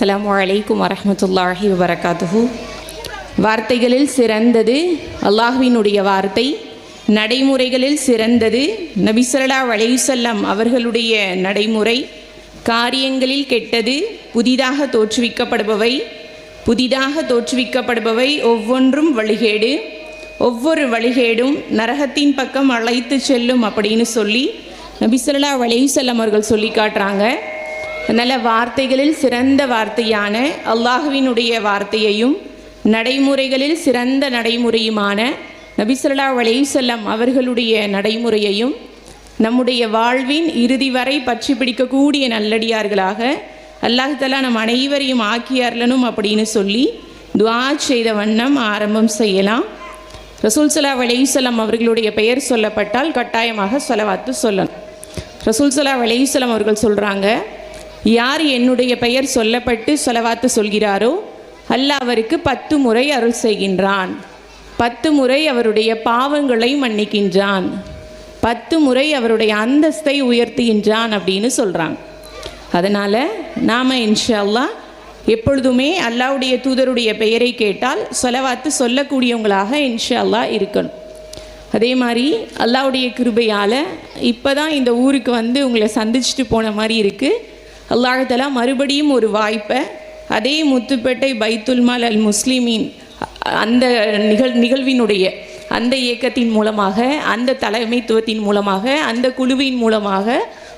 அஸ்லாம் வலைக்கும் வரமத்துல்லாஹி வபரகாத்துஹு. வார்த்தைகளில் சிறந்தது அல்லாஹுவினுடைய வார்த்தை. நடைமுறைகளில் சிறந்தது நபிசல்லா அலையுசல்லம் அவர்களுடைய நடைமுறை. காரியங்களில் கெட்டது புதிதாக தோற்றுவிக்கப்படுபவை. புதிதாக தோற்றுவிக்கப்படுபவை ஒவ்வொன்றும் வழிகேடு. ஒவ்வொரு வழிகேடும் நரகத்தின் பக்கம் அழைத்து செல்லும் அப்படின்னு சொல்லி நபிசல்லா அலையுசல்லம் அவர்கள் சொல்லி காட்டுறாங்க. நல்ல வார்த்தைகளில் சிறந்த வார்த்தையான அல்லாஹுவினுடைய வார்த்தையையும் நடைமுறைகளில் சிறந்த நடைமுறையுமான நபிசல்லா அலையுசல்லம் அவர்களுடைய நடைமுறையையும் நம்முடைய வாழ்வின் இறுதி வரை பற்றி பிடிக்கக்கூடிய நல்லடியார்களாக அல்லாஹலா நம் அனைவரையும் ஆக்கியார்லனும் அப்படின்னு சொல்லி துவா செய்த வண்ணம் ஆரம்பம் செய்யலாம். ரசூல் சலா அவர்களுடைய பெயர் சொல்லப்பட்டால் கட்டாயமாக சொலவாத்து சொல்லணும். ரசூல் சலா அலையுசல்லம் அவர்கள் சொல்கிறாங்க யார் என்னுடைய பெயர் சொல்லப்பட்டு சொலவாத்து சொல்கிறாரோ அல்லாஹ் அவருக்கு பத்து முறை அருள் செய்கின்றான். பத்து முறை அவருடைய பாவங்களை மன்னிக்கின்றான். பத்து முறை அவருடைய அந்தஸ்தை உயர்த்துகின்றான் அப்படின்னு சொல்கிறாங்க அதனால் நாம் இன்ஷா எப்பொழுதுமே அல்லாவுடைய தூதருடைய பெயரை கேட்டால் சொலவாத்து சொல்லக்கூடியவங்களாக இன்ஷல்லா இருக்கணும். அதே மாதிரி அல்லாவுடைய கிருபையால் இப்போ தான் இந்த ஊருக்கு வந்து உங்களை சந்திச்சுட்டு போன மாதிரி இருக்குது அல்லாஹலா மறுபடியும் ஒரு வாய்ப்பை அதே முத்துப்பேட்டை பைத்துல்மால் அல் முஸ்லீமின் அந்த நிகழ் நிகழ்வினுடைய அந்த இயக்கத்தின் மூலமாக அந்த தலைமைத்துவத்தின் மூலமாக அந்த குழுவின் மூலமாக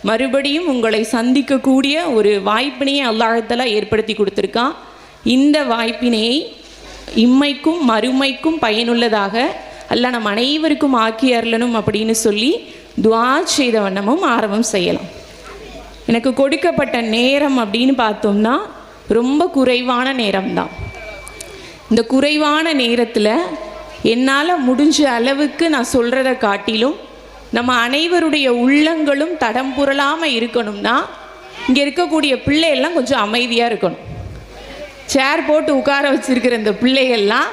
மறுபடியும் உங்களை சந்திக்கக்கூடிய ஒரு வாய்ப்பினையை அல்லாஹலா ஏற்படுத்தி கொடுத்துருக்கான். இந்த வாய்ப்பினையை இம்மைக்கும் மறுமைக்கும் பயனுள்ளதாக அல்ல நம் அனைவருக்கும் ஆக்கி அருளணும் அப்படின்னு சொல்லி துவா செய்த வண்ணமும் ஆரம்பம் செய்யலாம். எனக்கு கொடுக்கப்பட்ட நேரம் அப்படின்னு பார்த்தோம்னா ரொம்ப குறைவான நேரம்தான். இந்த குறைவான நேரத்தில் என்னால் முடிஞ்ச அளவுக்கு நான் சொல்கிறத காட்டிலும் நம்ம அனைவருடைய உள்ளங்களும் தடம் புரளாமல் இருக்கணும்னா இங்கே இருக்கக்கூடிய பிள்ளைகள்லாம் கொஞ்சம் அமைதியாக இருக்கணும். சேர் போட்டு உட்கார வச்சுருக்கிற இந்த பிள்ளைகள்லாம்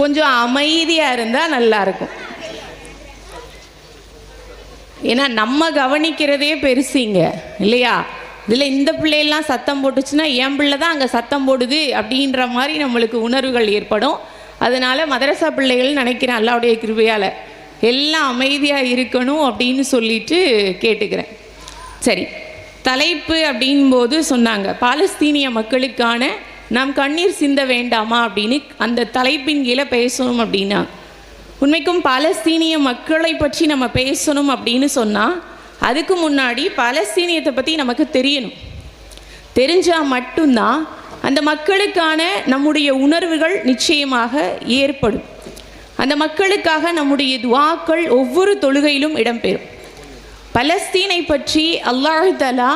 கொஞ்சம் அமைதியாக இருந்தால் நல்லாயிருக்கும் ஏன்னா நம்ம கவனிக்கிறதே பெருசுங்க இல்லையா? இதில் இந்த பிள்ளையெல்லாம் சத்தம் போட்டுச்சுன்னா என் பிள்ளை தான் அங்கே சத்தம் போடுது அப்படின்ற மாதிரி நம்மளுக்கு உணர்வுகள் ஏற்படும். அதனால் மதரசா பிள்ளைகள் நினைக்கிறேன் அல்லாவுடைய கிருபையால் எல்லாம் அமைதியாக இருக்கணும் அப்படின்னு சொல்லிட்டு கேட்டுக்கிறேன். சரி தலைப்பு அப்படின்போது சொன்னாங்க பாலஸ்தீனிய மக்களுக்கான நாம் கண்ணீர் சிந்த வேண்டாமா அப்படின்னு அந்த தலைப்பின் கீழே பேசணும் அப்படின்னா உண்மைக்கும் பாலஸ்தீனிய மக்களை பற்றி நம்ம பேசணும் அப்படின்னு சொன்னால் அதுக்கு முன்னாடி பாலஸ்தீனியத்தை பற்றி நமக்கு தெரியணும். தெரிஞ்சால் மட்டும்தான் அந்த மக்களுக்கான நம்முடைய உணர்வுகள் நிச்சயமாக ஏற்படும். அந்த மக்களுக்காக நம்முடைய துவாக்கள் ஒவ்வொரு தொழுகையிலும் இடம்பெறும். பலஸ்தீனை பற்றி அல்லாஹலா தலா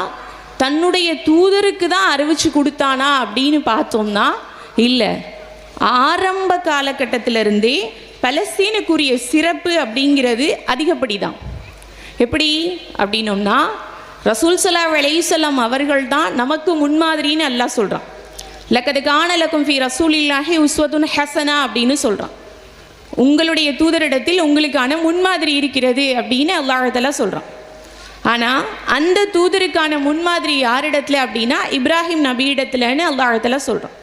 தன்னுடைய தூதருக்கு தான் அறிவிச்சு கொடுத்தானா அப்படின்னு பார்த்தோம்னா இல்லை. ஆரம்ப காலகட்டத்திலிருந்தே பலஸ்தீனுக்குரிய சிறப்பு அப்படிங்கிறது அதிகப்படி தான் எப்படி? அப்படின்னோம்னா ரசூல் சலா அலையுசல்லாம் அவர்கள் தான் நமக்கு முன்மாதிரின்னு எல்லாம் சொல்கிறான் லக்கது காணலக்கும் ஃபி ரசூல் இல்லாஹி உஸ்வதுன் ஹசனா அப்படின்னு சொல்கிறான் உங்களுடைய தூதரிடத்தில் உங்களுக்கான முன்மாதிரி இருக்கிறது அப்படின்னு அல்லாஹலா சொல்கிறான் ஆனால் அந்த தூதருக்கான முன்மாதிரி யாரிடத்துல அப்படின்னா இப்ராஹிம் நபியிடத்துலன்னு அல்லாஹலா சொல்கிறான்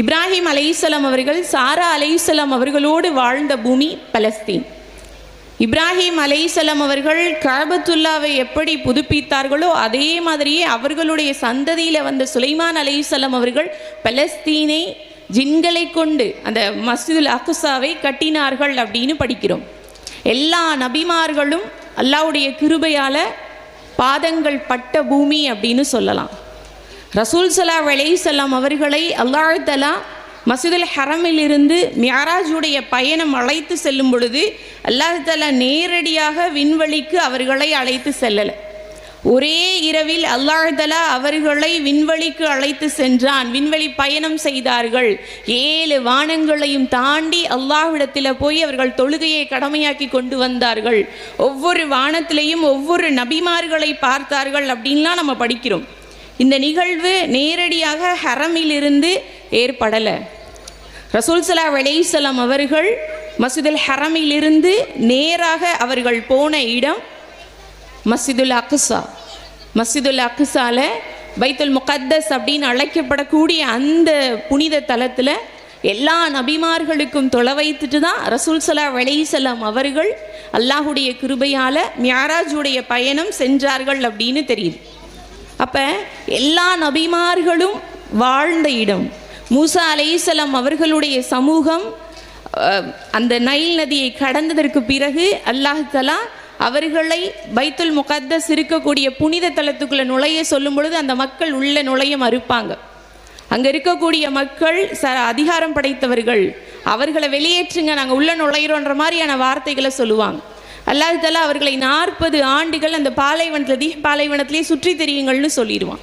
இப்ராஹிம் அலையுசலாம் அவர்கள் சாரா அலையுசலாம் அவர்களோடு வாழ்ந்த பூமி பலஸ்தீன். இப்ராஹிம் அலைசலாம் அவர்கள் கழபத்துல்லாவை எப்படி புதுப்பித்தார்களோ அதே மாதிரியே அவர்களுடைய சந்ததியில் வந்த சுலைமான் அலைசலம் அவர்கள் பலஸ்தீனை ஜின்களை கொண்டு அந்த மஸ்ஜிதுல் அகுசாவை கட்டினார்கள் அப்படின்னு படிக்கிறோம். எல்லா நபிமார்களும் அல்லாவுடைய கிருபையால் பாதங்கள் பட்ட பூமி அப்படின்னு சொல்லலாம். ரசூல் சலா அலைசல்லாம் அவர்களை அல்லாஹலா மசிதுல் ஹரமிலிருந்து மியாராஜுடைய பயணம் அழைத்து செல்லும் பொழுது அல்லாஹலா நேரடியாக விண்வெளிக்கு அவர்களை அழைத்து செல்லலை. ஒரே இரவில் அல்லாஹலா அவர்களை விண்வெளிக்கு அழைத்து சென்றான். விண்வெளி பயணம் செய்தார்கள். ஏழு வானங்களையும் தாண்டி அல்லாஹ்விடத்தில் போய் அவர்கள் தொழுகையை கடமையாக்கி கொண்டு வந்தார்கள். ஒவ்வொரு வானத்திலையும் ஒவ்வொரு நபிமார்களை பார்த்தார்கள். அப்படின்லாம் நம்ம படிக்கிறோம். இந்த நிகழ்வு நேரடியாக ஹரமிலிருந்து ஏற்படலை. ரசூல் சலா அவர்கள் மசிதுல் ஹரமிலிருந்து நேராக அவர்கள் போன இடம் மசிதுல் அக்ஸா. மசிதுல் அக்குசால பைத்துல் முகத்தஸ் அப்படின்னு அழைக்கப்படக்கூடிய அந்த புனித தலத்தில் எல்லா நபிமார்களுக்கும் தொலை வைத்துட்டு தான் ரசூல் சலா அவர்கள் அல்லாஹுடைய கிருபையால் மியாராஜுடைய பயணம் சென்றார்கள் அப்படின்னு தெரியுது. அப்போ எல்லா நபிமார்களும் வாழ்ந்த இடம். மூசா அலைசலம் அவர்களுடைய சமூகம் அந்த நைல் நதியை கடந்ததற்கு பிறகு அல்லாஹ் அவர்களை பைத்துல் முகத்தஸ் இருக்கக்கூடிய புனித தலத்துக்குள்ளே நுழைய சொல்லும் பொழுது அந்த மக்கள் உள்ள நுழைய மறுப்பாங்க. அங்கே இருக்கக்கூடிய மக்கள் ச அதிகாரம் படைத்தவர்கள். அவர்களை வெளியேற்றுங்க நாங்கள் உள்ள நுழையிறோன்ற மாதிரியான வார்த்தைகளை சொல்லுவாங்க. அல்லாஹால அவர்களை நாற்பது ஆண்டுகள் அந்த பாலைவனத்தில் தீ பாலைவனத்திலே சுற்றி தெரியுங்கள்னு சொல்லிடுவான்.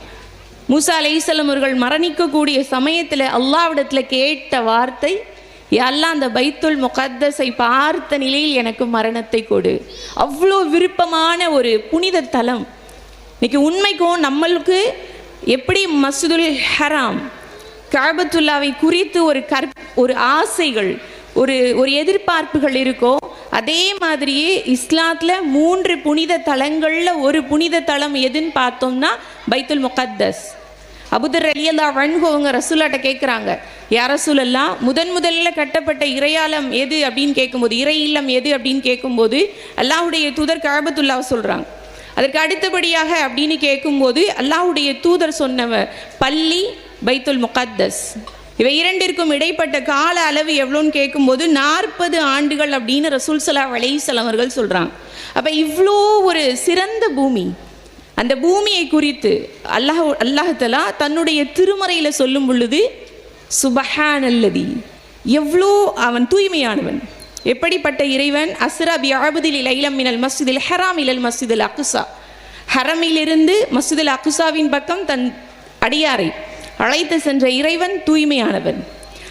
மூசா அலைசலம் அவர்கள் மரணிக்கக்கூடிய சமயத்தில் அல்லாவிடத்தில் கேட்ட வார்த்தை எல்லாம் அந்த பைத்துல் முகத்தஸை பார்த்த நிலையில் எனக்கு மரணத்தை கொடு. அவ்வளோ விருப்பமான ஒரு புனித தலம். இன்னைக்கு உண்மைக்கும் நம்மளுக்கு எப்படி மசூதுல் ஹராம் காபத்துல்லாவை குறித்து ஒரு கற் ஒரு ஆசைகள் ஒரு ஒரு எதிர்பார்ப்புகள் இருக்கோ அதே மாதிரியே இஸ்லாத்தில் மூன்று புனித தலங்களில் ஒரு புனித தலம் எதுன்னு பார்த்தோம்னா பைத்துல் முகத்தஸ். அபுதர் அலியல்லா வன்கு அவங்க ரசூலாட்ட கேட்குறாங்க யார் ரசூலல்லா முதன் முதல்ல கட்டப்பட்ட இறையாலம் எது? அப்படின்னு கேட்கும்போது இறை இல்லம் எது? அப்படின்னு கேட்கும்போது அல்லாஹுடைய தூதர் கழபத்துல்லாவ சொல்கிறாங்க அதற்கு அடுத்தபடியாக அப்படின்னு கேட்கும்போது அல்லாஹ்வுடைய தூதர் சொன்னவ பள்ளி பைத்துல் முகத்தஸ். இவை இரண்டிற்கும் இடைப்பட்ட கால அளவு எவ்வளோன்னு கேட்கும்போது நாற்பது ஆண்டுகள் அப்படின்னு ரசூல் சலா அவர்கள் சொல்கிறாங்க அப்போ இவ்வளோ ஒரு சிறந்த பூமி. அந்த பூமியை குறித்து அல்லாஹ் அல்லாஹலா தன்னுடைய திருமறையில் சொல்லும் பொழுது சுபஹானல்லதி. எவ்வளோ அவன் தூய்மையானவன். எப்படிப்பட்ட இறைவன்? அஸ்ரா பி அபுதில் இலைலம் மினல் மஸ்ஜிதில் ஹராம் இலல் மஸ்ஜிதில் அக்குசா ஹரமிலிருந்து மஸ்ஜிதில் அக்குசாவின் பக்கம் தன் அடியாரை. அழைத்து சென்ற இறைவன் தூய்மையானவன்.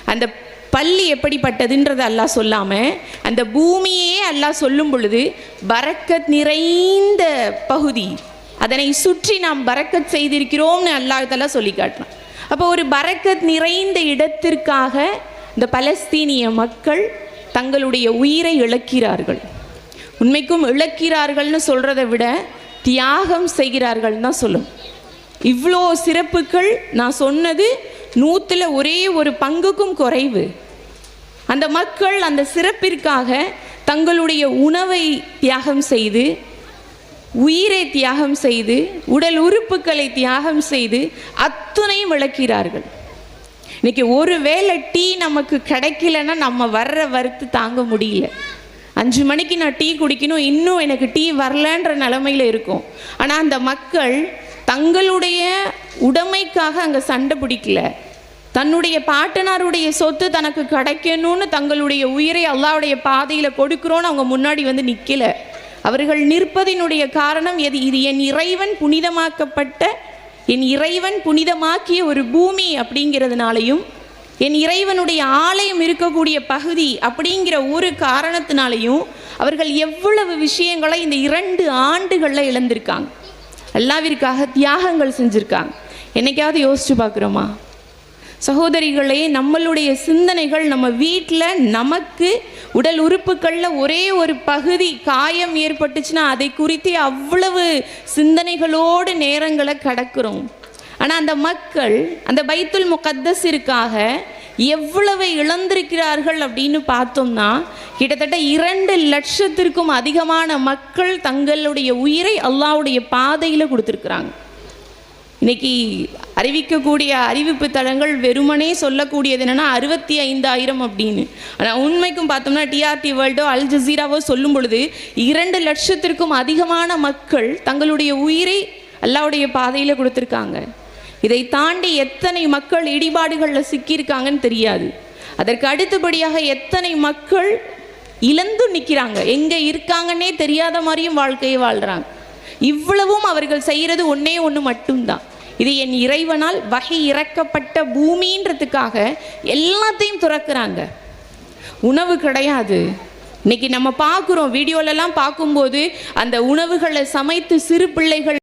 அந்த பள்ளி எப்படிப்பட்டதுன்றது அல்லாஹ் சொல்லாமல் அந்த பூமியே அல்லாஹ் சொல்லும் பொழுது பறக்கத் நிறைந்த பகுதி. அதனை சுற்றி நாம் பறக்கத் செய்திருக்கிறோம்னு அல்லாஹ் சொல்லி காட்டுறான். அப்போ ஒரு பறக்கத் நிறைந்த இடத்திற்காக இந்த பலஸ்தீனிய மக்கள் தங்களுடைய உயிரை இழக்கிறார்கள். உண்மைக்கும் இழக்கிறார்கள்னு சொல்கிறத விட தியாகம் செய்கிறார்கள்னு தான் சொல்லும். இவ்வளோ சிறப்புகள் நான் சொன்னது நூற்றில் ஒரே ஒரு பங்குக்கும் குறைவு. அந்த மக்கள் அந்த சிறப்பிற்காக தங்களுடைய உணவை தியாகம் செய்து உயிரை தியாகம் செய்து உடல் உறுப்புகளை தியாகம் செய்து அத்துணையும் இழக்கிறார்கள் இன்னைக்கு ஒரு வேளை டீ நமக்கு கிடைக்கலன்னா நம்ம வர்ற வறுத்து தாங்க முடியல. அஞ்சு மணிக்கு நான் டீ குடிக்கணும் இன்னும் எனக்கு டீ வரலன்ற நிலமையில இருக்கும். ஆனால் அந்த மக்கள் தங்களுடைய உடைமைக்காக அங்கே சண்டை பிடிக்கல. தன்னுடைய பாட்டனாருடைய சொத்து தனக்கு கிடைக்கணும்னு தங்களுடைய உயிரை அல்லாவுடைய பாதையில் கொடுக்குறோன்னு அவங்க முன்னாடி வந்து நிற்கல அவர்கள் நிற்பதினுடைய காரணம் எது? இது என் இறைவன் புனிதமாக்கப்பட்ட என் இறைவன் புனிதமாக்கிய ஒரு பூமி அப்படிங்கிறதுனாலையும் என் இறைவனுடைய ஆலயம் இருக்கக்கூடிய பகுதி அப்படிங்கிற ஒரு காரணத்தினாலையும் அவர்கள் எவ்வளவு விஷயங்களை இந்த இரண்டு ஆண்டுகளில் இழந்திருக்காங்க. அல்லாவிற்காக தியாகங்கள் செஞ்சுருக்காங்க. என்னைக்காவது யோசித்து பார்க்குறோமா? சகோதரிகளே நம்மளுடைய சிந்தனைகள் நம்ம வீட்டில் நமக்கு உடல் உறுப்புகளில் ஒரே ஒரு பகுதி காயம் ஏற்பட்டுச்சுன்னா அதை குறித்து அவ்வளவு சிந்தனைகளோடு நேரங்களை கடக்கிறோம். ஆனால் அந்த மக்கள் அந்த பைத்துல் முகத்தஸிற்காக எவ்வளவு இழந்திருக்கிறார்கள் அப்படின்னு பார்த்தோம்னா கிட்டத்தட்ட இரண்டு லட்சத்திற்கும் அதிகமான மக்கள் தங்களுடைய உயிரை அல்லாவுடைய பாதையில் கொடுத்துருக்குறாங்க. இன்னைக்கு அறிவிக்கக்கூடிய அறிவிப்பு தளங்கள் வெறுமனே சொல்லக்கூடியது என்னென்னா அறுபத்தி ஐந்தாயிரம் அப்படின்னு. ஆனால் உண்மைக்கும் பார்த்தோம்னா டிஆர்டி வேர்ல்டோ அல் ஜசீராவோ சொல்லும் பொழுது இரண்டு லட்சத்திற்கும் அதிகமான மக்கள் தங்களுடைய உயிரை அல்லாவுடைய பாதையில் கொடுத்துருக்காங்க. இதை தாண்டி எத்தனை மக்கள் இடிபாடுகளில் சிக்கியிருக்காங்கன்னு தெரியாது. அதற்கு அடுத்தபடியாக எத்தனை மக்கள் இழந்து நிற்கிறாங்க. எங்கே இருக்காங்கன்னே தெரியாத மாதிரியும் வாழ்க்கையை வாழ்கிறாங்க இவ்வளவும் அவர்கள் செய்கிறது ஒன்றே ஒன்று மட்டும்தான். இது என் இறைவனால் வகை இறக்கப்பட்ட பூமின்றதுக்காக எல்லாத்தையும் துறக்கிறாங்க. உணவு கிடையாது. இன்னைக்கு நம்ம பார்க்குறோம் வீடியோலலாம் பார்க்கும்போது அந்த உணவுகளை சமைத்து சிறு பிள்ளைகள்